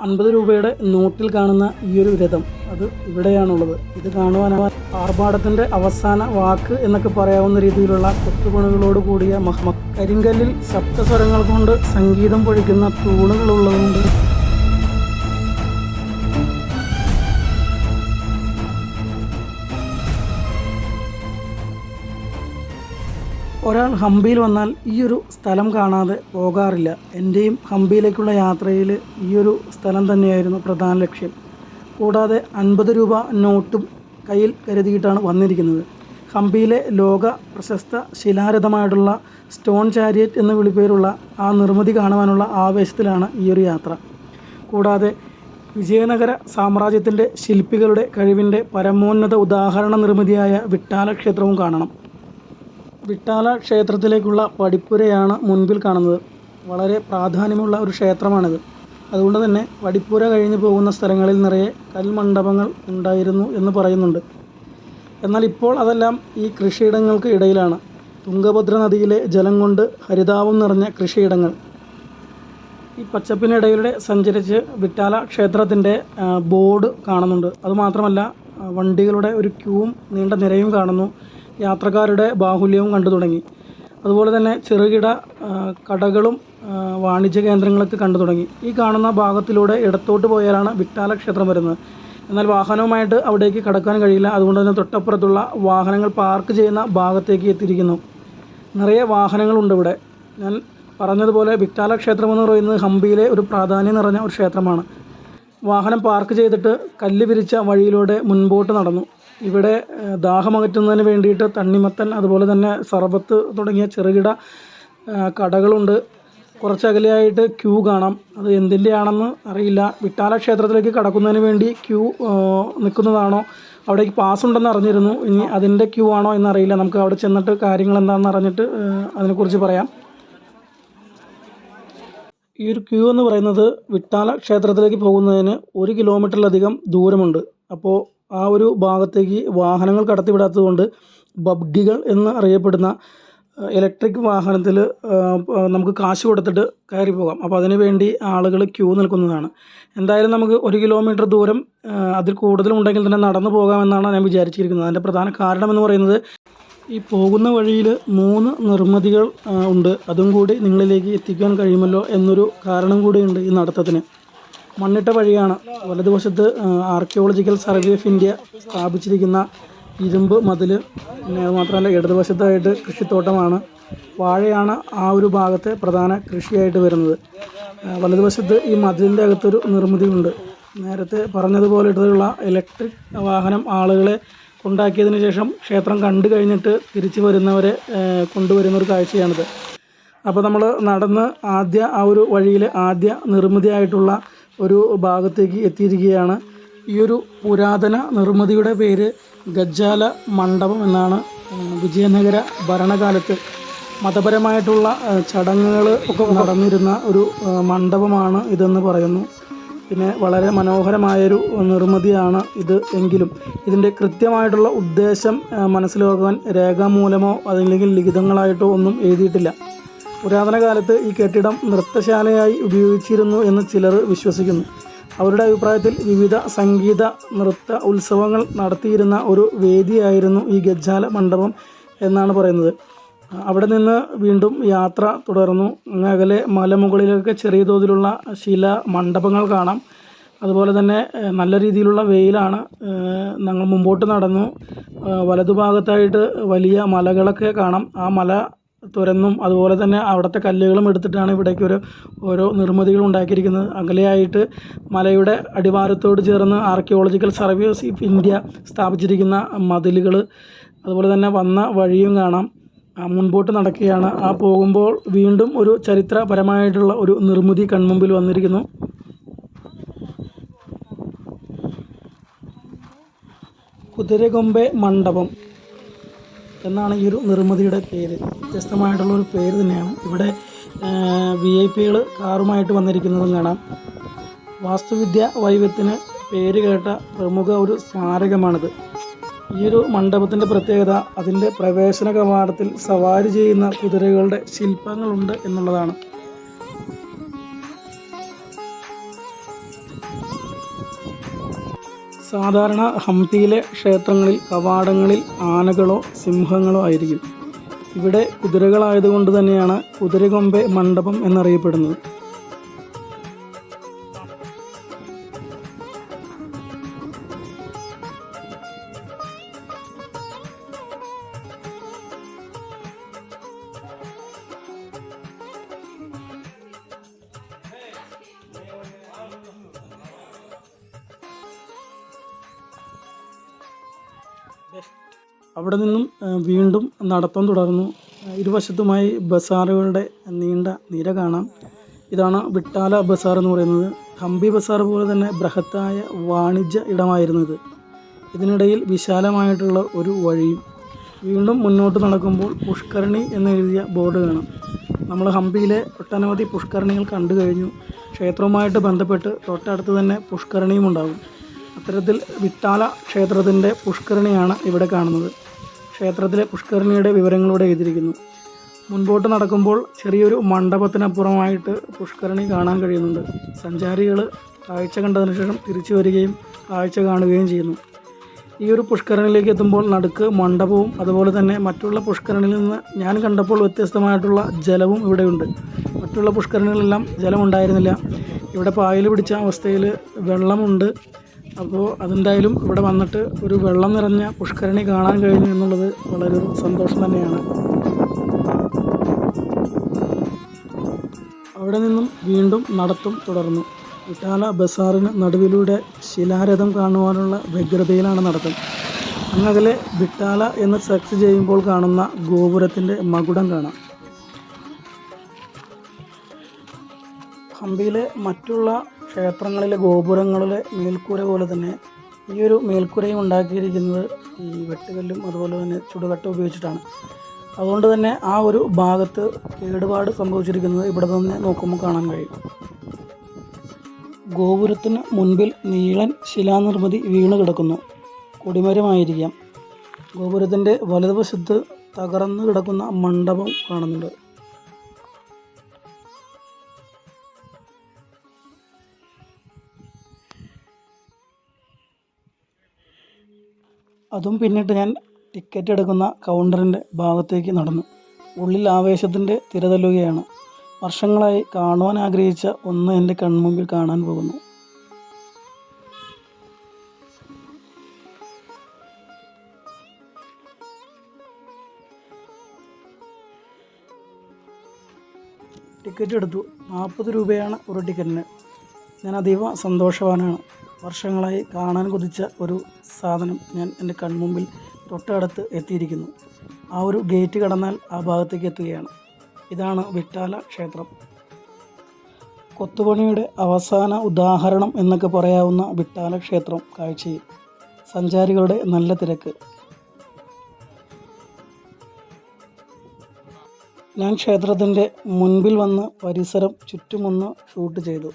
അൻപത് രൂപയുടെ നോട്ടിൽ കാണുന്ന ഈ ഒരു രഥം അത് ഇവിടെയാണുള്ളത്. ഇത് കാണുവാൻ ആർഭാടത്തിന്റെ അവസാന വാക്ക് എന്നൊക്കെ പറയാവുന്ന രീതിയിലുള്ള കൊത്തുപണികളോട് കൂടിയ മഹ കരിങ്കല്ലിൽ സപ്തസ്വരങ്ങൾ കൊണ്ട് സംഗീതം പൊഴിക്കുന്ന തൂണുകളുള്ളതുകൊണ്ട് ഒരാൾ ഹംപിയിൽ വന്നാൽ ഈ ഒരു സ്ഥലം കാണാതെ പോകാറില്ല. എന്റെയും ഹംപിയിലേക്കുള്ള യാത്രയിൽ ഈ ഒരു സ്ഥലം തന്നെയായിരുന്നു പ്രധാന ലക്ഷ്യം. കൂടാതെ അൻപത് രൂപ നോട്ടും കയ്യിൽ കരുതിയിട്ടാണ് വന്നിരിക്കുന്നത്. ഹംപിയിലെ ലോക പ്രശസ്ത ശിലാരഥമായിട്ടുള്ള സ്റ്റോൺ ചാരിയറ്റ് എന്ന വിളിപ്പേരുള്ള ആ നിർമ്മിതി കാണുവാനുള്ള ആവേശത്തിലാണ് ഈ ഒരു യാത്ര. കൂടാതെ വിജയനഗര സാമ്രാജ്യത്തിന്റെ ശില്പികളുടെ കഴിവിന്റെ പരമോന്നത ഉദാഹരണ നിർമ്മിതിയായ വിട്ടാല ക്ഷേത്രവും കാണണം. വിട്ടാല ക്ഷേത്രത്തിലേക്കുള്ള വടിപ്പുരയാണ് മുൻപിൽ കാണുന്നത്. വളരെ പ്രാധാന്യമുള്ള ഒരു ക്ഷേത്രമാണിത്. അതുകൊണ്ട് തന്നെ വടിപ്പുര കഴിഞ്ഞ് പോകുന്ന സ്ഥലങ്ങളിൽ നിറയെ കൽമണ്ഡപങ്ങൾ ഉണ്ടായിരുന്നു എന്ന് പറയുന്നുണ്ട്. എന്നാൽ ഇപ്പോൾ അതെല്ലാം ഈ കൃഷിയിടങ്ങൾക്ക് ഇടയിലാണ്. തുംഗഭദ്ര നദിയിലെ ജലം കൊണ്ട് ഹരിതാപം നിറഞ്ഞ കൃഷിയിടങ്ങൾ. ഈ പച്ചപ്പിനിടയിലൂടെ സഞ്ചരിച്ച് വിട്ടാല ക്ഷേത്രത്തിന്റെ ബോർഡ് കാണുന്നുണ്ട്. അതുമാത്രമല്ല വണ്ടികളുടെ ഒരു ക്യൂവും നീണ്ട നിരയും കാണുന്നു. യാത്രക്കാരുടെ ബാഹുല്യവും കണ്ടു തുടങ്ങി. അതുപോലെ തന്നെ ചെറുകിട കടകളും വാണിജ്യ കേന്ദ്രങ്ങളൊക്കെ കണ്ടു തുടങ്ങി. ഈ കാണുന്ന ഭാഗത്തിലൂടെ ഇടത്തോട്ട് പോയാലാണ് വിട്ടാല ക്ഷേത്രം വരുന്നത്. എന്നാൽ വാഹനവുമായിട്ട് അവിടേക്ക് കടക്കാൻ കഴിയില്ല. അതുകൊണ്ട് തന്നെ തൊട്ടപ്പുറത്തുള്ള വാഹനങ്ങൾ പാർക്ക് ചെയ്യുന്ന ഭാഗത്തേക്ക് എത്തിയിരിക്കുന്നു. നിറയെ വാഹനങ്ങളുണ്ട് ഇവിടെ. ഞാൻ പറഞ്ഞതുപോലെ വിക്ടാല ക്ഷേത്രം എന്ന് പറയുന്നത് ഹംപിയിലെ ഒരു പ്രാധാന്യം നിറഞ്ഞ ഒരു ക്ഷേത്രമാണ്. വാഹനം പാർക്ക് ചെയ്തിട്ട് കല്ല് വിരിച്ച വഴിയിലൂടെ മുൻപോട്ട് നടന്നു. ഇവിടെ ദാഹം ദാഹമകറ്റുന്നതിന് വേണ്ടിയിട്ട് തണ്ണിമത്തൻ അതുപോലെ തന്നെ സർബത്ത് തുടങ്ങിയ ചെറുകിട കടകളുണ്ട്. കുറച്ച് അകലെയായിട്ട് ക്യൂ കാണാം. അത് എന്തിന്റെയാണെന്ന് അറിയില്ല. വിട്ടാല ക്ഷേത്രത്തിലേക്ക് കടക്കുന്നതിന് വേണ്ടി ക്യൂ നിൽക്കുന്നതാണോ? അവിടേക്ക് പാസ് ഉണ്ടെന്ന് അറിഞ്ഞിരുന്നു. ഇനി അതിന്റെ ക്യൂ ആണോ എന്നറിയില്ല. നമുക്ക് അവിടെ ചെന്നിട്ട് കാര്യങ്ങൾ എന്താണെന്ന് അറിഞ്ഞിട്ട് അതിനെക്കുറിച്ച് പറയാം. ഈ ഒരു ക്യൂ എന്ന് പറയുന്നത് വിട്ടാല ക്ഷേത്രത്തിലേക്ക് പോകുന്നതിന് ഒരു കിലോമീറ്ററിലധികം ദൂരമുണ്ട്. അപ്പോൾ ആ ഒരു ഭാഗത്തേക്ക് വാഹനങ്ങൾ കടത്തിവിടാത്തതുകൊണ്ട് ബബ്ഗികൾ എന്ന് അറിയപ്പെടുന്ന ഇലക്ട്രിക് വാഹനത്തിൽ നമുക്ക് കാശ് കൊടുത്തിട്ട് കയറി പോകാം. അപ്പോൾ അതിന് വേണ്ടി ആളുകൾ ക്യൂ നിൽക്കുന്നതാണ്. എന്തായാലും നമുക്ക് ഒരു കിലോമീറ്റർ ദൂരം അതിൽ കൂടുതലുണ്ടെങ്കിൽ തന്നെ നടന്നു പോകാമെന്നാണ് ഞാൻ വിചാരിച്ചിരിക്കുന്നത്. അതിന്റെ പ്രധാന കാരണം എന്ന് പറയുന്നത് ഈ പോകുന്ന വഴിയിൽ മൂന്ന് നിർമ്മിതികൾ ഉണ്ട്. അതും കൂടി നിങ്ങളിലേക്ക് എത്തിക്കാൻ കഴിയുമല്ലോ എന്നൊരു കാരണം കൂടിയുണ്ട് ഈ നടത്തത്തിന്. മണ്ണിട്ട വഴിയാണ് വലതുവശത്ത് ആർക്കിയോളജിക്കൽ സർവേ ഓഫ് ഇന്ത്യ സ്ഥാപിച്ചിരിക്കുന്ന ഇരുമ്പ് മതിൽ പിന്നെ അതുമാത്രമല്ല ഇടതുവശത്തായിട്ട് കൃഷിത്തോട്ടമാണ്. വാഴയാണ് ആ ഒരു ഭാഗത്തെ പ്രധാന കൃഷിയായിട്ട് വരുന്നത്. വലതുവശത്ത് ഈ മതിലിന്റെ അകത്തൊരു നിർമ്മിതിയുണ്ട്. നേരത്തെ പറഞ്ഞതുപോലെ ഇടതുള്ള ഇലക്ട്രിക് വാഹനം ആളുകളെ കൊണ്ടാക്കിയതിന് ശേഷം ക്ഷേത്രം കണ്ടു കഴിഞ്ഞിട്ട് തിരിച്ചു വരുന്നവരെ കൊണ്ടുവരുന്ന ഒരു കാഴ്ചയാണിത്. അപ്പോൾ നമ്മൾ നടന്ന് ആദ്യ ആ ഒരു വഴിയിൽ ആദ്യ നിർമ്മിതിയായിട്ടുള്ള ഒരു ഭാഗത്തേക്ക് എത്തിയിരിക്കുകയാണ്. ഈ ഒരു പുരാതന നിർമ്മിതിയുടെ പേര് ഗജ്ജാല മണ്ഡപം എന്നാണ് വിജയനഗര ഭരണകാലത്ത് മതപരമായിട്ടുള്ള ചടങ്ങുകൾ ഒക്കെ നടന്നിരുന്ന ഒരു മണ്ഡപമാണ് ഇതെന്ന് പറയുന്നു. പിന്നെ വളരെ മനോഹരമായൊരു നിർമ്മിതിയാണ് ഇത് എങ്കിലും. ഇതിന്റെ കൃത്യമായിട്ടുള്ള ഉദ്ദേശം മനസ്സിലാക്കാൻ രേഖാമൂലമോ അതല്ലെങ്കിൽ ലിഖിതങ്ങളായിട്ടോ ഒന്നും എഴുതിയിട്ടില്ല. പുരാതന കാലത്ത് ഈ കെട്ടിടം നൃത്തശാലയായി ഉപയോഗിച്ചിരുന്നു എന്ന് ചിലർ വിശ്വസിക്കുന്നു. അവരുടെ അഭിപ്രായത്തിൽ വിവിധ സംഗീത നൃത്ത ഉത്സവങ്ങൾ നടത്തിയിരുന്ന ഒരു വേദിയായിരുന്നു ഈ ഗജാല മണ്ഡപം എന്നാണ് പറയുന്നത്. അവിടെ നിന്ന് വീണ്ടും യാത്ര തുടർന്നു. അകലെ മലമുകളിലൊക്കെ ചെറിയ തോതിലുള്ള ശില മണ്ഡപങ്ങൾ കാണാം. അതുപോലെ തന്നെ നല്ല രീതിയിലുള്ള വെയിലാണ്. ഞങ്ങൾ മുമ്പോട്ട് നടന്നു. വലതുഭാഗത്തായിട്ട് വലിയ മലകളൊക്കെ കാണാം. ആ മല തുരന്നും അതുപോലെ തന്നെ അവിടുത്തെ കല്ലുകളും എടുത്തിട്ടാണ് ഇവിടേക്ക് ഒരു ഓരോ നിർമ്മിതികൾ ഉണ്ടാക്കിയിരിക്കുന്നത്. അകലെയായിട്ട് മലയുടെ അടിവാരത്തോട് ചേർന്ന് ആർക്കിയോളജിക്കൽ സർവേ ഓഫ് ഇന്ത്യ സ്ഥാപിച്ചിരിക്കുന്ന മതിലുകൾ അതുപോലെ തന്നെ വന്ന വഴിയും കാണാം. മുൻപോട്ട് നടക്കുകയാണ്. ആ പോകുമ്പോൾ വീണ്ടും ഒരു ചരിത്രപരമായിട്ടുള്ള ഒരു നിർമ്മിതി കൺമുമ്പിൽ വന്നിരിക്കുന്നു. കുതിരകൊമ്പെ മണ്ഡപം. എന്നാണ് ഈ ഒരു നിർമ്മിതിയുടെ പേര്. വ്യത്യസ്തമായിട്ടുള്ള ഒരു പേര് തന്നെയാണ്. ഇവിടെ വി ഐ പികൾ കാറുമായിട്ട് വന്നിരിക്കുന്നതും കാണാം. വാസ്തുവിദ്യ വൈവിധ്യത്തിന് പേര് കേട്ട പ്രമുഖ ഒരു സ്മാരകമാണിത്. ഈ ഒരു മണ്ഡപത്തിന്റെ പ്രത്യേകത അതിന്റെ പ്രവേശന കവാടത്തിൽ സവാരി ചെയ്യുന്ന കുതിരകളുടെ ശില്പങ്ങളുണ്ട് എന്നുള്ളതാണ്. സാധാരണ ഹംപിയിലെ ക്ഷേത്രങ്ങളിൽ കവാടങ്ങളിൽ ആനകളോ സിംഹങ്ങളോ ആയിരിക്കും. ഇവിടെ കുതിരകളായതുകൊണ്ട് തന്നെയാണ് കുതിരകൊമ്പെ മണ്ഡപം എന്നറിയപ്പെടുന്നത്. അവിടെ നിന്നും വീണ്ടും നടത്തം തുടർന്നു. ഇരുവശത്തുമായി ബസാറുകളുടെ നീണ്ട നിര കാണാം. ഇതാണ് വിട്ടാല ബസാർ എന്ന് പറയുന്നത്. ഹംപി ബസാർ പോലെ തന്നെ ബൃഹത്തായ വാണിജ്യ ഇടമായിരുന്നു ഇത്. ഇതിനിടയിൽ വിശാലമായിട്ടുള്ള ഒരു വഴിയും വീണ്ടും മുന്നോട്ട് നടക്കുമ്പോൾ പുഷ്കരണി എന്നെഴുതിയ ബോർഡ് കാണാം. നമ്മൾ ഹംപിയിലെ ഒട്ടനവധി പുഷ്കരണികൾ കണ്ടു കഴിഞ്ഞു. ക്ഷേത്രവുമായിട്ട് ബന്ധപ്പെട്ട് തൊട്ടടുത്ത് തന്നെ പുഷ്കരണിയും ഉണ്ടാകും. അത്തരത്തിൽ വിട്ടാല ക്ഷേത്രത്തിന്റെ പുഷ്കരണിയാണ് ഇവിടെ കാണുന്നത്. ക്ഷേത്രത്തിലെ പുഷ്കരണിയുടെ വിവരങ്ങളിവിടെ എഴുതിയിരിക്കുന്നു. മുൻപോട്ട് നടക്കുമ്പോൾ ചെറിയൊരു മണ്ഡപത്തിനപ്പുറമായിട്ട് പുഷ്കരണി കാണാൻ കഴിയുന്നുണ്ട്. സഞ്ചാരികൾ കാഴ്ച കണ്ടതിന് ശേഷം തിരിച്ചു വരികയും കാഴ്ച കാണുകയും ചെയ്യുന്നു. ഈ ഒരു പുഷ്കരണിയിലേക്ക് എത്തുമ്പോൾ നടുക്ക് മണ്ഡപവും അതുപോലെ തന്നെ മറ്റുള്ള പുഷ്കരണിയിൽ നിന്ന് ഞാൻ കണ്ടപ്പോൾ വ്യത്യസ്തമായിട്ടുള്ള ജലവും ഇവിടെയുണ്ട്. മറ്റുള്ള പുഷ്കരണികളെല്ലാം ജലമുണ്ടായിരുന്നില്ല. ഇവിടെ പായൽ പിടിച്ച അവസ്ഥയിൽ വെള്ളമുണ്ട്. അപ്പോൾ അതെന്തായാലും ഇവിടെ വന്നിട്ട് ഒരു വെള്ളം നിറഞ്ഞ പുഷ്കരണി കാണാൻ കഴിഞ്ഞു എന്നുള്ളത് വളരെ ഒരു സന്തോഷം തന്നെയാണ്. അവിടെ നിന്നും വീണ്ടും നടത്തും തുടർന്നു. വിട്ടാല ബസാറിന് നടുവിലൂടെ ശിലാരഥം കാണുവാനുള്ള വ്യഗ്രതയിലാണ് നടത്തം. അങ്ങകലെ വിട്ടാല എന്ന് സെർച്ച് ചെയ്യുമ്പോൾ കാണുന്ന ഗോപുരത്തിന്റെ മകുടം കാണാം. ഹംപിയിലെ മറ്റുള്ള ക്ഷേത്രങ്ങളിലെ ഗോപുരങ്ങളിലെ മേൽക്കൂര പോലെ തന്നെ ഈ ഒരു മേൽക്കൂരയും ഉണ്ടാക്കിയിരിക്കുന്നത് ഈ വെട്ടുകല്ലും അതുപോലെ തന്നെ ചുടുകട്ട ഉപയോഗിച്ചിട്ടാണ്. അതുകൊണ്ട് തന്നെ ആ ഒരു ഭാഗത്ത് കേടുപാട് സംഭവിച്ചിരിക്കുന്നത് ഇവിടെ നിന്ന് നോക്കുമ്പോൾ കാണാൻ കഴിയും. ഗോപുരത്തിന് മുൻപിൽ നീളൻ ശിലാനിർമ്മിതി വീണ് കിടക്കുന്നു. കൊടിമരമായിരിക്കാം. ഗോപുരത്തിന്റെ വലതുവശത്ത് തകർന്നു കിടക്കുന്ന മണ്ഡപം കാണുന്നുണ്ട്. അതും പിന്നിട്ട് ഞാൻ ടിക്കറ്റ് എടുക്കുന്ന കൗണ്ടറിന്റെ ഭാഗത്തേക്ക് നടന്നു. ഉള്ളിൽ ആവേശത്തിന്റെ തിരതല്ലുകയാണ് വർഷങ്ങളായി കാണുവാൻ ആഗ്രഹിച്ച ഒന്ന് എന്റെ കൺമുമ്പിൽ കാണാൻ പോകുന്നു. ടിക്കറ്റ് എടുത്തു. നാൽപ്പത് രൂപയാണ് ഒരു ടിക്കറ്റിന് ഞാൻ അതീവ സന്തോഷവാനാണ്. വർഷങ്ങളായി കാണാൻ കൊതിച്ച ഒരു സാധനം ഞാൻ എന്റെ കൺമുമ്പിൽ തൊട്ടടുത്ത് എത്തിയിരിക്കുന്നു. ആ ഒരു ഗേറ്റ് കടന്നാൽ ആ ഭാഗത്തേക്ക് എത്തുകയാണ്. ഇതാണ് വിട്ടാല ക്ഷേത്രം. കൊത്തുപണിയുടെ അവസാന ഉദാഹരണം എന്നൊക്കെ പറയാവുന്ന വിട്ടാല ക്ഷേത്രം കാഴ്ചയിൽ. സഞ്ചാരികളുടെ നല്ല തിരക്ക്. ഞാൻ ക്ഷേത്രത്തിന്റെ മുൻപിൽ വന്ന് പരിസരം ചുറ്റുമൊന്ന് ഷൂട്ട് ചെയ്തു.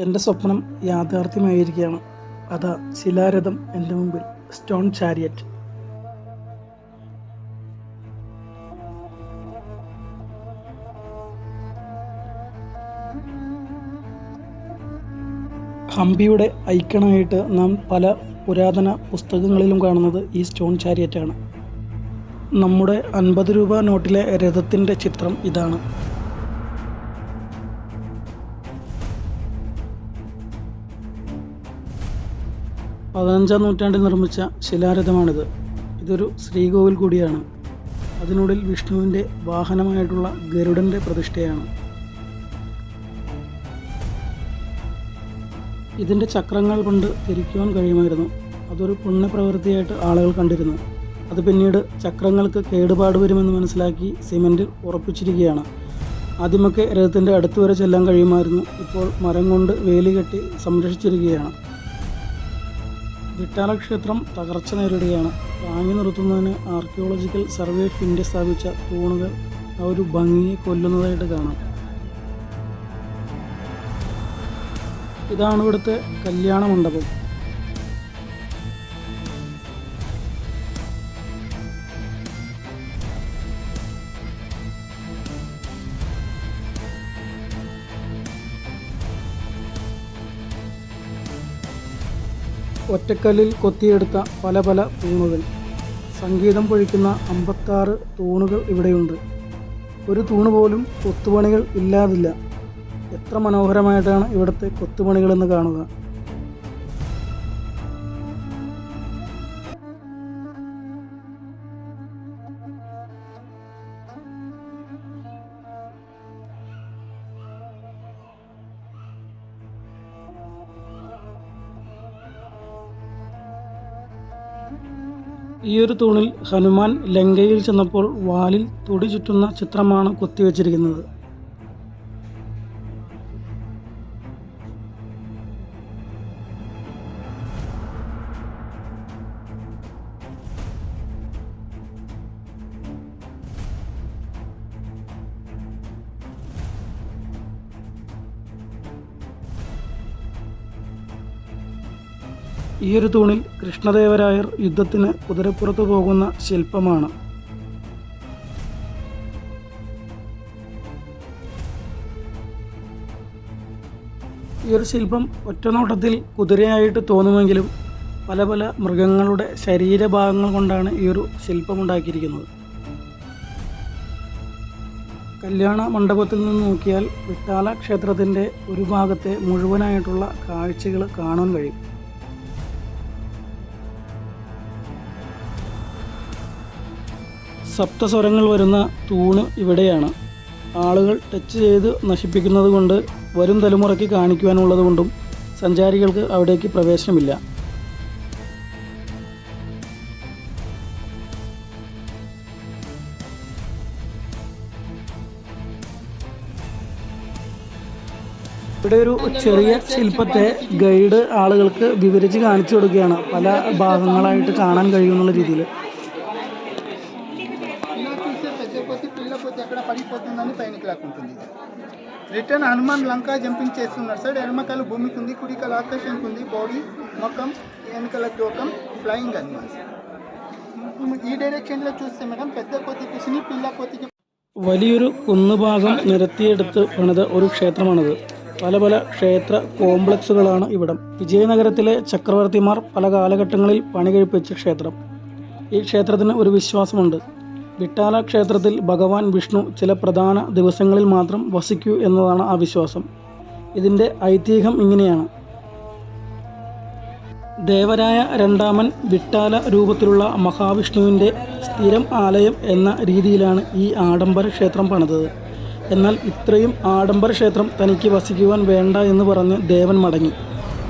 എന്റെ സ്വപ്നം യാഥാർത്ഥ്യമായിരിക്കുകയാണ്. അതാ ശിലാരഥം എന്റെ മുമ്പിൽ സ്റ്റോൺ ചാരിയറ്റ്. ഹംപിയുടെ ഐക്കണായിട്ട് നാം പല പുരാതന പുസ്തകങ്ങളിലും കാണുന്നത് ഈ സ്റ്റോൺ ചാരിയറ്റാണ്. നമ്മുടെ അൻപത് രൂപ നോട്ടിലെ രഥത്തിന്റെ ചിത്രം ഇതാണ്. പതിനഞ്ചാം നൂറ്റാണ്ടിൽ നിർമ്മിച്ച ശിലാരഥമാണിത്. ഇതൊരു ശ്രീകോവിൽ കൂടിയാണ്. അതിനുള്ളിൽ വിഷ്ണുവിന്റെ വാഹനമായിട്ടുള്ള ഗരുഡന്റെ പ്രതിഷ്ഠയാണ്. ഇതിന്റെ ചക്രങ്ങൾ കൊണ്ട് തിരിക്കുവാൻ കഴിയുമായിരുന്നു. അതൊരു പുണ്യപ്രവൃത്തിയായിട്ട് ആളുകൾ കണ്ടിരുന്നു. അത് പിന്നീട് ചക്രങ്ങൾക്ക് കേടുപാട് വരുമെന്ന് മനസ്സിലാക്കി സിമെന്റിൽ ഉറപ്പിച്ചിരിക്കുകയാണ്. ആദ്യമൊക്കെ രഥത്തിന്റെ അടുത്ത് വരെ ചെല്ലാൻ കഴിയുമായിരുന്നു. ഇപ്പോൾ മരം കൊണ്ട് വേലി കെട്ടി സംരക്ഷിച്ചിരിക്കുകയാണ്. വിട്ടാല ക്ഷേത്രം തകർച്ച നേരിടുകയാണ്. താങ്ങി നിർത്തുന്നതിന് ആർക്കിയോളജിക്കൽ സർവേ ഓഫ് ഇന്ത്യ സ്ഥാപിച്ച തൂണുകൾ ആ ഒരു ഭംഗിയെ കൊല്ലുന്നതായിട്ട് കാണാം. ഇതാണ് ഇവിടുത്തെ കല്യാണ മണ്ഡപം. ഒറ്റക്കല്ലിൽ കൊത്തിയെടുത്ത പല പല തൂണുകൾ. സംഗീതം പൊഴിക്കുന്ന അമ്പത്താറ് തൂണുകൾ ഇവിടെയുണ്ട്. ഒരു തൂണ് പോലും കൊത്തുപണികൾ ഇല്ലാതില്ല. എത്ര മനോഹരമായിട്ടാണ് ഇവിടുത്തെ കൊത്തുപണികളെന്ന് കാണുക. ഈ ഒരു തൂണിൽ ഹനുമാൻ ലങ്കയിൽ ചെന്നപ്പോൾ വാലിൽ തുടി ചുറ്റുന്ന ചിത്രമാണ് കൊത്തിവെച്ചിരിക്കുന്നത്. ഈ ഒരു തൂണിൽ കൃഷ്ണദേവരായർ യുദ്ധത്തിന് കുതിരപ്പുറത്ത് പോകുന്ന ശില്പമാണ്. ഈ ഒരു ശില്പം ഒറ്റനോട്ടത്തിൽ കുതിരയായിട്ട് തോന്നുമെങ്കിലും പല പല മൃഗങ്ങളുടെ ശരീരഭാഗങ്ങൾ കൊണ്ടാണ് ഈ ഒരു ശില്പം ഉണ്ടാക്കിയിരിക്കുന്നത് കല്യാണ മണ്ഡപത്തിൽ നിന്ന് നോക്കിയാൽ വിട്ടാല ക്ഷേത്രത്തിന്റെ ഒരു ഭാഗത്തെ മുഴുവനായിട്ടുള്ള കാഴ്ചകൾ കാണാൻ കഴിയും. സപ്തസ്വരങ്ങൾ വരുന്ന തൂണ് ഇവിടെയാണ്. ആളുകൾ ടച്ച് ചെയ്ത് നശിപ്പിക്കുന്നത് കൊണ്ട് വരും തലമുറയ്ക്ക് കാണിക്കുവാനുള്ളത് കൊണ്ടും സഞ്ചാരികൾക്ക് അവിടേക്ക് പ്രവേശനമില്ല. ഇവിടെ ഒരു ചെറിയ ശില്പത്തെ ഗൈഡ് ആളുകൾക്ക് വിവരിച്ച് കാണിച്ചു കൊടുക്കുകയാണ്. പല ഭാഗങ്ങളായിട്ട് കാണാൻ കഴിയുമെന്നുള്ള രീതിയിൽ. పిల్ల కొద్ది ఎక్కడ పడిపోతుందని పైనకి లాక్కుంటుంది రిటర్న్ హనుమాన్ లంక జంపింగ్ చేస్తున్నారు సార్ ఎడమకాలు భూమికి ఉంది కుడికాలు ఆకాశానికి ఉంది బాడీ మొఖం వెనకాల దూకం ఫ్లయింగ్ హనుమాన్ ఈ డైరెక్షన్లో చూస్తే మేడం పెద్ద కొద్ది పిసిని పిల్ల కొద్దికి വലിയൊരു കുന്നുഭാഗം നിരത്തിയെടുത്ത് പണിത ഒരു ക്ഷേത്രമാണിത് പല പല ക്ഷേത്ര കോംപ്ലക്സുകളാണ് ഇവിടം വിജയനഗരത്തിലെ ചക്രവർത്തിമാർ പല കാലഘട്ടങ്ങളിൽ പണി കഴിപ്പിച്ച ക്ഷേത്രം ഈ ക്ഷേത്രത്തിന് ഒരു വിശ്വാസമുണ്ട് വിട്ടാല ക്ഷേത്രത്തിൽ ഭഗവാൻ വിഷ്ണു ചില പ്രധാന ദിവസങ്ങളിൽ മാത്രം വസിക്കൂ എന്നതാണ് ആ വിശ്വാസം. ഇതിന്റെ ഐതിഹ്യം ഇങ്ങനെയാണ്. ദേവരായ രണ്ടാമൻ വിട്ടാല രൂപത്തിലുള്ള മഹാവിഷ്ണുവിന്റെ സ്ഥിരം ആലയം എന്ന രീതിയിലാണ് ഈ ആഡംബര ക്ഷേത്രം പണിതത്. എന്നാൽ ഇത്രയും ആഡംബര ക്ഷേത്രം തനിക്ക് വസിക്കുവാൻ വേണ്ട എന്ന് പറഞ്ഞ് ദേവൻ മടങ്ങി.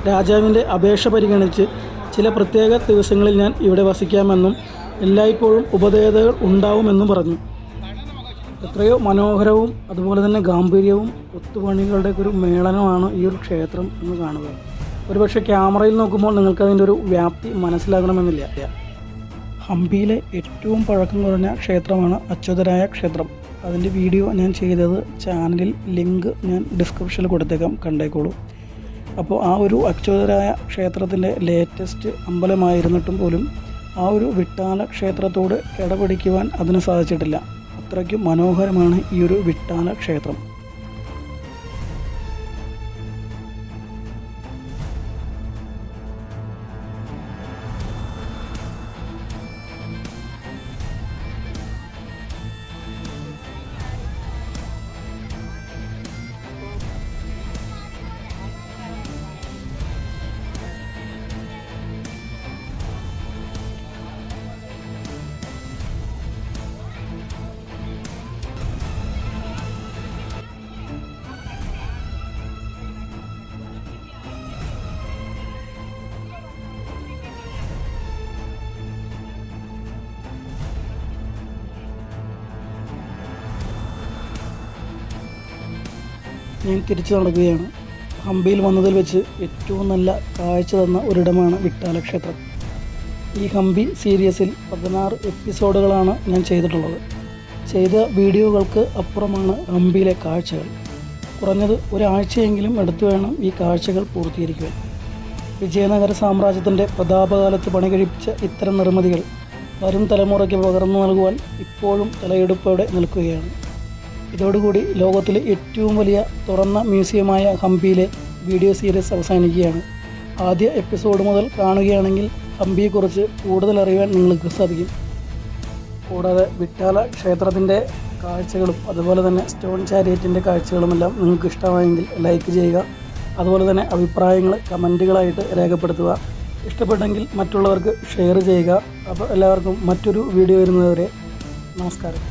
രാജാവിന്റെ അപേക്ഷ പരിഗണിച്ച് ചില പ്രത്യേക ദിവസങ്ങളിൽ ഞാൻ ഇവിടെ വസിക്കാമെന്നും എല്ലായ്പ്പോഴും ഉപദേവതകൾ ഉണ്ടാവുമെന്നും പറഞ്ഞു. എത്രയോ മനോഹരവും അതുപോലെ തന്നെ ഗാംഭീര്യവും ഒത്തുപണികളുടെ ഒരു മേളനമാണ് ഈ ഒരു ക്ഷേത്രം എന്ന് കാണുക. ഒരുപക്ഷെ ക്യാമറയിൽ നോക്കുമ്പോൾ നിങ്ങൾക്ക് അതിന്റെ ഒരു വ്യാപ്തി മനസ്സിലാകണമെന്നില്ല. ഹംപിയിലെ ഏറ്റവും പഴക്കം കുറഞ്ഞ ക്ഷേത്രമാണ് അച്യുതരായ ക്ഷേത്രം. അതിന്റെ വീഡിയോ ഞാൻ ചെയ്തത് ചാനലിൽ ലിങ്ക് ഞാൻ ഡിസ്ക്രിപ്ഷനിൽ കൊടുത്തേക്കാം കണ്ടേക്കോളൂ. അപ്പോൾ ആ ഒരു അച്യുതരായ ക്ഷേത്രത്തിന്റെ ലേറ്റസ്റ്റ് അമ്പലമായിരുന്നിട്ടും പോലും ആ ഒരു വിട്ടാല ക്ഷേത്രത്തോട് കിടപിടിക്കുവാൻ അതിന് സാധിച്ചിട്ടില്ല. അത്രയ്ക്കും മനോഹരമാണ് ഈ ഒരു വിട്ടാല ക്ഷേത്രം ഞാൻ തിരിച്ചു നടക്കുകയാണ്. ഹംപിയിൽ വന്നതിൽ വെച്ച് ഏറ്റവും നല്ല കാഴ്ച തന്ന ഒരിടമാണ് വിട്ടാല ക്ഷേത്രം. ഈ ഹംപി സീരീസിൽ പതിനാറ് എപ്പിസോഡുകളാണ് ഞാൻ ചെയ്തിട്ടുള്ളത്. ചെയ്ത വീഡിയോകൾക്ക് അപ്പുറമാണ് ഹംപിയിലെ കാഴ്ചകൾ. കുറഞ്ഞത് ഒരാഴ്ചയെങ്കിലും എടുത്തു വേണം ഈ കാഴ്ചകൾ പൂർത്തീകരിക്കുവാൻ. വിജയനഗര സാമ്രാജ്യത്തിന്റെ പ്രതാപകാലത്ത് പണികഴിപ്പിച്ച ഇത്തരം നിർമ്മിതികൾ വരും തലമുറയ്ക്ക് പകർന്നു നൽകുവാൻ ഇപ്പോഴും തലയെടുപ്പോടെ നിൽക്കുകയാണ്. ഇതോടുകൂടി ലോകത്തിലെ ഏറ്റവും വലിയ തുറന്ന മ്യൂസിയമായ ഹംപിയിലെ വീഡിയോ സീരീസ് അവസാനിക്കുകയാണ്. ആദ്യ എപ്പിസോഡ് മുതൽ കാണുകയാണെങ്കിൽ ഹംപിയെക്കുറിച്ച് കൂടുതൽ അറിയാൻ നിങ്ങൾക്ക് സാധിക്കും. കൂടാതെ വിട്ടാല ക്ഷേത്രത്തിന്റെ കാഴ്ചകളും അതുപോലെ തന്നെ സ്റ്റോൺ ചാരിയറ്റിന്റെ കാഴ്ചകളുമെല്ലാം നിങ്ങൾക്ക് ഇഷ്ടമായെങ്കിൽ ലൈക്ക് ചെയ്യുക. അതുപോലെ തന്നെ അഭിപ്രായങ്ങൾ കമന്റുകളായിട്ട് രേഖപ്പെടുത്തുക. ഇഷ്ടപ്പെട്ടെങ്കിൽ മറ്റുള്ളവർക്ക് ഷെയർ ചെയ്യുക. അപ്പോൾ എല്ലാവർക്കും മറ്റൊരു വീഡിയോ വരുന്നതുവരെ നമസ്കാരം.